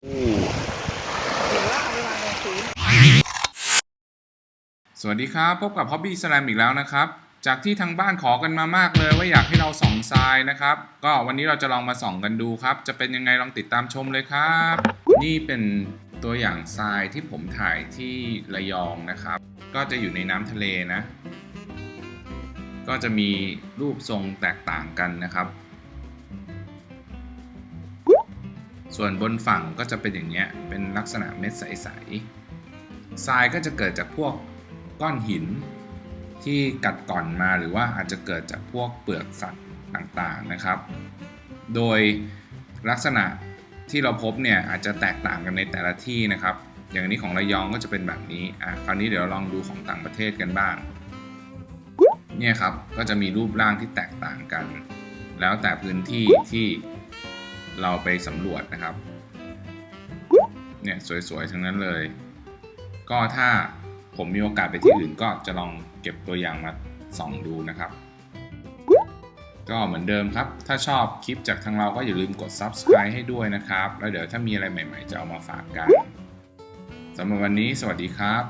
สวัสดีครับ พบกับ Hobby Slam อีกแล้วนะครับ จากที่ทางบ้านขอกันมามากเลยว่าอยากให้เราส่องทรายนะครับ ก็วันนี้เราจะลองมาส่องกันดูครับ จะเป็นยังไงลองติดตามชมเลยครับ นี่เป็นตัวอย่างทรายที่ผมถ่ายที่ระยองนะครับ ก็จะอยู่ในน้ำทะเลนะ ก็จะมีรูปทรงแตกต่างกันนะครับ ส่วนบนฝั่งก็จะเป็นอย่างเงี้ย เป็นลักษณะเม็ดใสๆ ทรายก็จะเกิดจากพวกก้อนหินที่กัดก่อนมาหรือว่าอาจจะเกิดจากพวกเปลือกสัตว์ต่างๆนะครับ โดยลักษณะที่เราพบเนี่ยอาจจะแตกต่างกันในแต่ละที่นะครับ อย่างนี้ของระยองก็จะเป็นแบบนี้ อะ คราวนี้เดี๋ยวลองดูของต่างประเทศกันบ้าง เนี่ยครับ ก็จะมีรูปร่างที่แตกต่างกัน แล้วแต่พื้นที่ที่ เราไปสำรวจนะครับ เนี่ยสวยๆ ทั้งนั้นเลย ก็ถ้าผมมีโอกาสไปที่อื่นก็จะลองเก็บตัวอย่างมาส่องดูนะครับ ก็เหมือนเดิมครับ ถ้าชอบคลิปจากทางเราก็อย่าลืมกด subscribe ให้ด้วยนะครับ แล้วเดี๋ยวถ้ามีอะไรใหม่ๆ จะเอามาฝากกันสำหรับวันนี้สวัสดีครับ